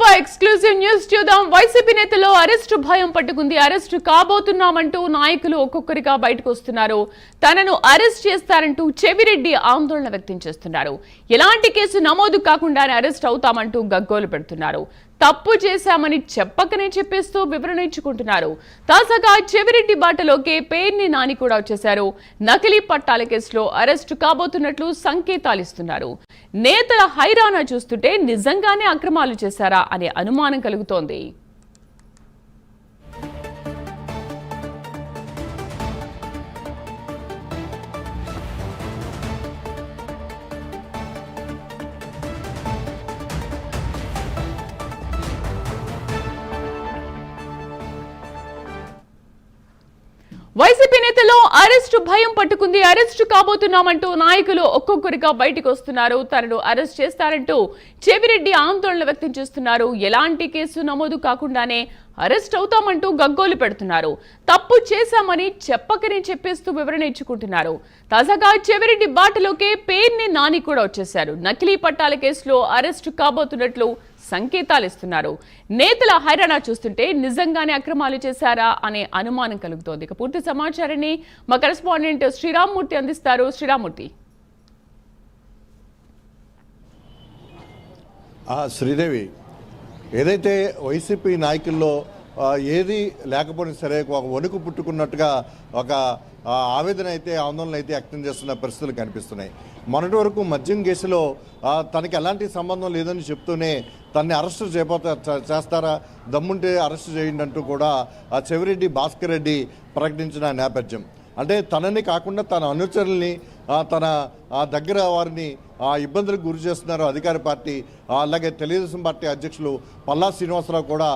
Super exclusive news చూద్దాం. YCP నేతలో arrest భయం పట్టుకుంది. అరెస్టు కాబోతున్నామంటూ నాయకులు ఒక్కొక్కరిగా బయటకు వస్తున్నారు. తనను అరెస్ట్ చేస్తారంటూ చెవిరెడ్డి ఆందోళన వ్యక్తం చేస్తున్నారు. ఎలాంటి కేసు నమోదు కాకుండానే అరెస్ట్ అవుతామంటూ గగ్గోలు పెడుతున్నారు. తప్పు చేశామని చెప్పకనే చెప్పేస్తూ వివరణ ఇచ్చుకుంటున్నారు. తాజాగా చెవిరెడ్డి బాటలోకే పేర్ని నాని కూడా వచ్చేశారు. నకిలీ పట్టాల కేసులో అరెస్టు కాబోతున్నట్లు సంకేతాలు ఇస్తున్నారు. నేతల హైరానా చూస్తుంటే నిజంగానే అక్రమాలు చేశారా? అనే అనుమానం కలుగుతోంది. వైసీపీ నేతలో అరెస్టు భయం పట్టుకుంది. అరెస్టు కాబోతున్నామంటూ నాయకులు ఒక్కొక్కరిగా బయటకు వస్తున్నారు. తనను అరెస్ట్ చేస్తారంటూ చెవిరెడ్డి ఆందోళన వ్యక్తం చేస్తున్నారు. ఎలాంటి కేసు నమోదు కాకుండానే అరెస్ట్ అవుతామంటూ గగ్గోలు పెడుతున్నారు. తప్పు చేశామని చెప్పకనే చెప్పేస్తూ వివరణ ఇచ్చుకుంటున్నారు. తాజాగా చెవిరెడ్డి బాటలోకే పేర్ని నాని కూడా వచ్చేశారు. నకిలీ పట్టాల కేసులో అరెస్టు కాబోతున్నట్లు సంకేతాలు ఇస్తున్నారు నేతల హైరాణ చూస్తుంటే నిజంగానే అక్రమాలు చేశారా అనే అనుమానం కలుగుతోంది. ఇక పూర్తి సమాచారాన్ని మా కరెస్పాండెంట్ శ్రీరామ్మూర్తి అందిస్తారు. శ్రీరామ్మూర్తి. శ్రీదేవి ఏదైతే వైసీపీ నాయకుల్లో ఏది లేకపోయినా సరే ఒక వణుకు పుట్టుకున్నట్టుగా ఒక ఆవేదన అయితే ఆందోళన అయితే వ్యక్తం చేస్తున్న పరిస్థితులు కనిపిస్తున్నాయి. మొన్నటి వరకు మద్యం కేసులో తనకి ఎలాంటి సంబంధం లేదని చెప్తూనే తన్ని అరెస్టు చేయబోతా చేస్తారా? దమ్ముంటే అరెస్టు చేయండి అంటూ కూడా ఆ చెవిరెడ్డి భాస్కర్ రెడ్డి ప్రకటించిన నేపథ్యం. అంటే తనని కాకుండా తన అనుచరుల్ని తన ఆ దగ్గర వారిని ఆ ఇబ్బందులకు గురి చేస్తున్నారు అధికార పార్టీ. అలాగే తెలుగుదేశం పార్టీ అధ్యక్షులు పల్లా శ్రీనివాసరావు కూడా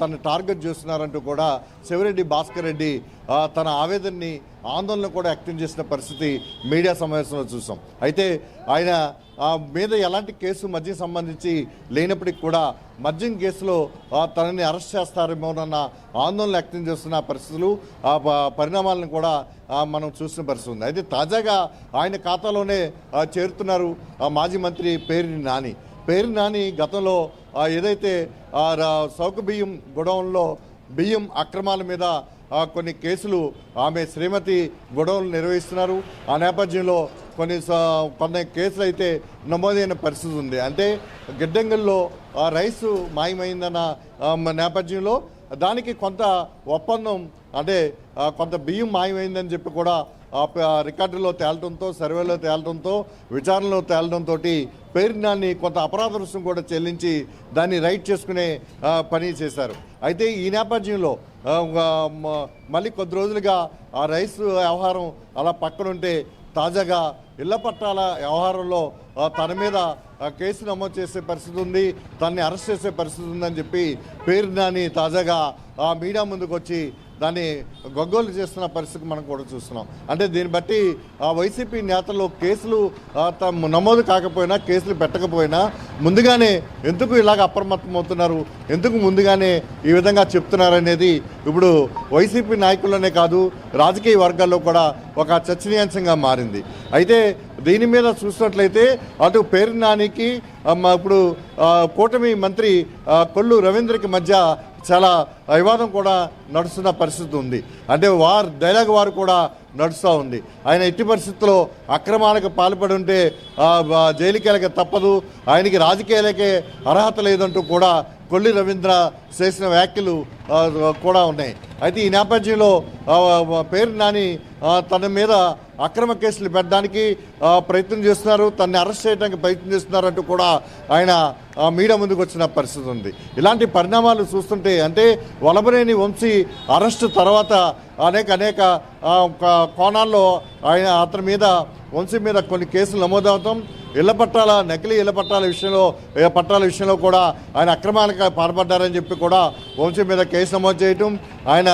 తను టార్గెట్ చేస్తున్నారంటూ కూడా శివరెడ్డి భాస్కర్ రెడ్డి తన ఆవేదనని ఆందోళన కూడా వ్యక్తం చేసిన పరిస్థితి మీడియా సమావేశంలో చూసాం. అయితే ఆయన మీద ఎలాంటి కేసు మద్యం సంబంధించి లేనప్పటికీ కూడా మద్యం కేసులో తనని అరెస్ట్ చేస్తారేమోనన్న ఆందోళన వ్యక్తం చేస్తున్న పరిస్థితులు ఆ పరిణామాలను కూడా మనం చూసిన పరిస్థితి ఉంది. అయితే తాజాగా ఆయన ఖాతాలోనే చేరుతున్నారు ఆ మాజీ మంత్రి పేరుని నాని. పేరు నాని గతంలో ఏదైతే ఆ, రా- సౌక బియ్యం గొడవంలో బియ్యం అక్రమాల మీద కొన్ని కేసులు ఆమె శ్రీమతి గొడవలు నిర్వహిస్తున్నారు. ఆ నేపథ్యంలో కొన్ని కొన్ని కేసులు అయితే నమోదైన పరిస్థితి ఉంది. అంటే గిడ్డంగుల్లో ఆ రైసు మాయమైందన్న నేపథ్యంలో దానికి కొంత ఒప్పందం అంటే కొంత బియ్యం మాయమైందని చెప్పి కూడా రికార్డులో తేలడంతో సర్వేలో తేలడంతో విచారణలో తేలడంతో పేరునాన్ని కొంత అపరాధ రుసుం కూడా చెల్లించి దాన్ని రైట్ చేసుకునే పని చేశారు. అయితే ఈ నేపథ్యంలో మళ్ళీ కొద్ది రోజులుగా ఆ రైస్ వ్యవహారం అలా పక్కనుంటే తాజాగా ఇళ్ళ పట్టాల వ్యవహారంలో తన మీద ఆ, కేసు నమోదు చేసే పరిస్థితి ఉంది తనని అరెస్ట్ చేసే పరిస్థితి ఉందని చెప్పి పేరు నాని తాజాగా మీడియా ముందుకు వచ్చి దాన్ని గొగ్గోలు చేస్తున్న పరిస్థితి మనం కూడా చూస్తున్నాం. అంటే దీన్ని బట్టి ఆ వైసీపీ నేతలు కేసులు తమ నమోదు కాకపోయినా కేసులు పెట్టకపోయినా ముందుగానే ఎందుకు ఇలాగ అప్రమత్తం అవుతున్నారు? ఎందుకు ముందుగానే ఈ విధంగా చెప్తున్నారు అనేది ఇప్పుడు వైసీపీ నాయకుల్లోనే కాదు రాజకీయ వర్గాల్లో కూడా ఒక చర్చనీయాంశంగా మారింది. అయితే దీని మీద చూసినట్లయితే అటు పేరు నానికి ఇప్పుడు కూటమి మంత్రి కొల్లు రవీంద్రకి మధ్య చాలా వివాదం కూడా నడుస్తున్న పరిస్థితి ఉంది. అంటే వారు డైలాగ్ వారు కూడా నడుస్తూ ఉంది. ఆయన ఎట్టి పరిస్థితుల్లో అక్రమాలకు పాల్పడి ఉంటే ఆ, జైలుకెళ్ళక తప్పదు. ఆయనకి రాజకీయాలకే అర్హత లేదంటూ కూడా కొల్లి రవీంద్ర చేసిన వ్యాఖ్యలు కూడా ఉన్నాయి. అయితే ఈ నేపథ్యంలో పేరు నాని తన మీద అక్రమ కేసులు పెట్టడానికి ప్రయత్నం చేస్తున్నారు. తనని అరెస్ట్ చేయడానికి ప్రయత్నం చేస్తున్నారంటూ కూడా ఆయన మీడియా ముందుకు వచ్చిన పరిస్థితి ఉంది. ఇలాంటి పరిణామాలు చూస్తుంటే అంటే వలబరేని వంశీ అరెస్ట్ తర్వాత అనేక అనేక కోణాల్లో ఆయన అతని మీద వంశీ మీద కొన్ని కేసులు నమోదవుతాం. ఇళ్ళ పట్టాల నకిలీ ఇళ్ళ పట్టాల విషయంలో పట్టాల విషయంలో కూడా ఆయన అక్రమాలకు పాల్పడ్డారని చెప్పి కూడా వంశీ మీద కేసు నమోదు చేయటం. ఆయన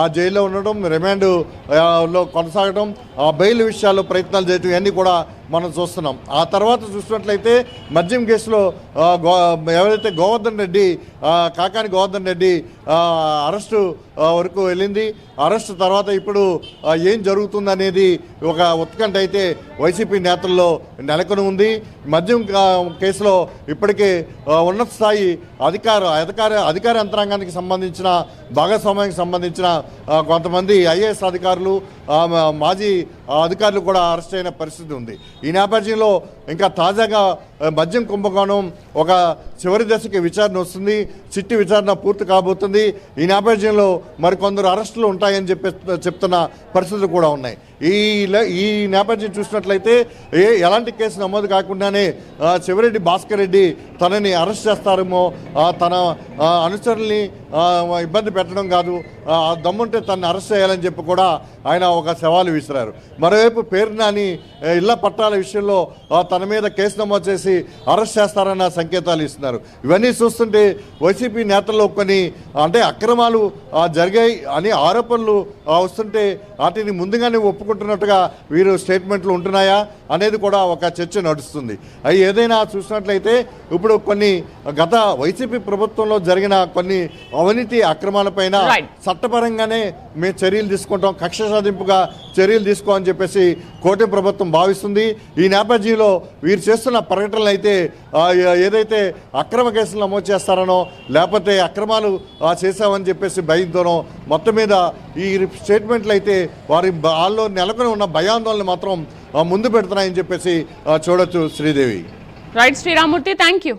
ఆ జైల్లో ఉండటం రిమాండ్లో కొనసాగటం ఆ బెయిల్ విషయాల్లో ప్రయత్నాలు చేయటం ఇవన్నీ కూడా మనం చూస్తున్నాం. ఆ తర్వాత చూసినట్లయితే మద్యం కేసులో గో ఎవరైతే గోవర్ధన్ రెడ్డి కాకాని గోవర్ధన్ రెడ్డి అరెస్టు వరకు వెళ్ళింది. అరెస్టు తర్వాత ఇప్పుడు ఏం జరుగుతుందనేది ఒక ఉత్కంఠ అయితే వైసీపీ నేతల్లో నెలకొని ఉంది. మద్యం కేసులో ఇప్పటికే ఉన్నత స్థాయి అధికార అధికార అధికార యంత్రాంగానికి సంబంధించిన భాగస్వామ్యానికి సంబంధించిన కొంతమంది ఐఏఎస్ అధికారులు మాజీ అధికారులు కూడా అరెస్ట్ అయిన పరిస్థితి ఉంది. ఈ నేపథ్యంలో ఇంకా తాజాగా మద్యం కుంభకోణం ఒక చివరి దశకి విచారణ వస్తుంది చిట్టి విచారణ పూర్తి కాబోతుంది. ఈ నేపథ్యంలో మరికొందరు అరెస్టులు ఉంటాయని చెప్పి చెప్తున్న పరిస్థితులు కూడా ఉన్నాయి. ఈ ఈ నేపథ్యం చూసినట్లయితే ఏ ఎలాంటి కేసు నమోదు కాకుండానే చివరెడ్డి భాస్కర్ రెడ్డి తనని అరెస్ట్ చేస్తారేమో తన అనుచరుల్ని ఇబ్బంది పెట్టడం కాదు ఆ, దమ్ముంటే తనని అరెస్ట్ చేయాలని చెప్పి కూడా ఆయన ఒక సవాలు విసిరారు. మరోవైపు పేరు నాని ఇళ్ళ పట్టాల విషయంలో తన మీద కేసు నమోదు చేసి అరెస్ట్ చేస్తారన్న సంకేతాలు ఇస్తున్నారు. ఇవన్నీ చూస్తుంటే వైసీపీ నేతల్లో కొన్ని అంటే అక్రమాలు జరిగాయి అని ఆరోపణలు వస్తుంటే వాటిని ముందుగానే ఒప్పుకుంటున్నట్టుగా వీరు స్టేట్మెంట్లు ఉంటున్నాయా అనేది కూడా ఒక చర్చ నడుస్తుంది అవి ఏదైనా చూసినట్లయితే ఇప్పుడు కొన్ని గత వైసీపీ ప్రభుత్వంలో జరిగిన కొన్ని అవినీతి అక్రమాలపైన. చట్టపరంగానే మేము చర్యలు తీసుకుంటాం కక్ష సాధింపుగా చర్యలు తీసుకోమని చెప్పేసి కోటి ప్రభుత్వం భావిస్తుంది ఈ నేపథ్యంలో వీరు చేస్తున్న ప్రకటనలు అయితే ఏదైతే అక్రమ కేసులు నమోదు చేస్తారనో లేకపోతే అక్రమాలు చేశామని చెప్పేసి భయంతోనో మొత్తం మీద ఈ స్టేట్మెంట్లు అయితే వారి వాళ్ళు వాళ్ళలో నెలకొని ఉన్న భయాందోళన మాత్రం ముందు పెడుతున్నాయని చెప్పేసి చూడొచ్చు Sridevi. Right Sriramurthy thank you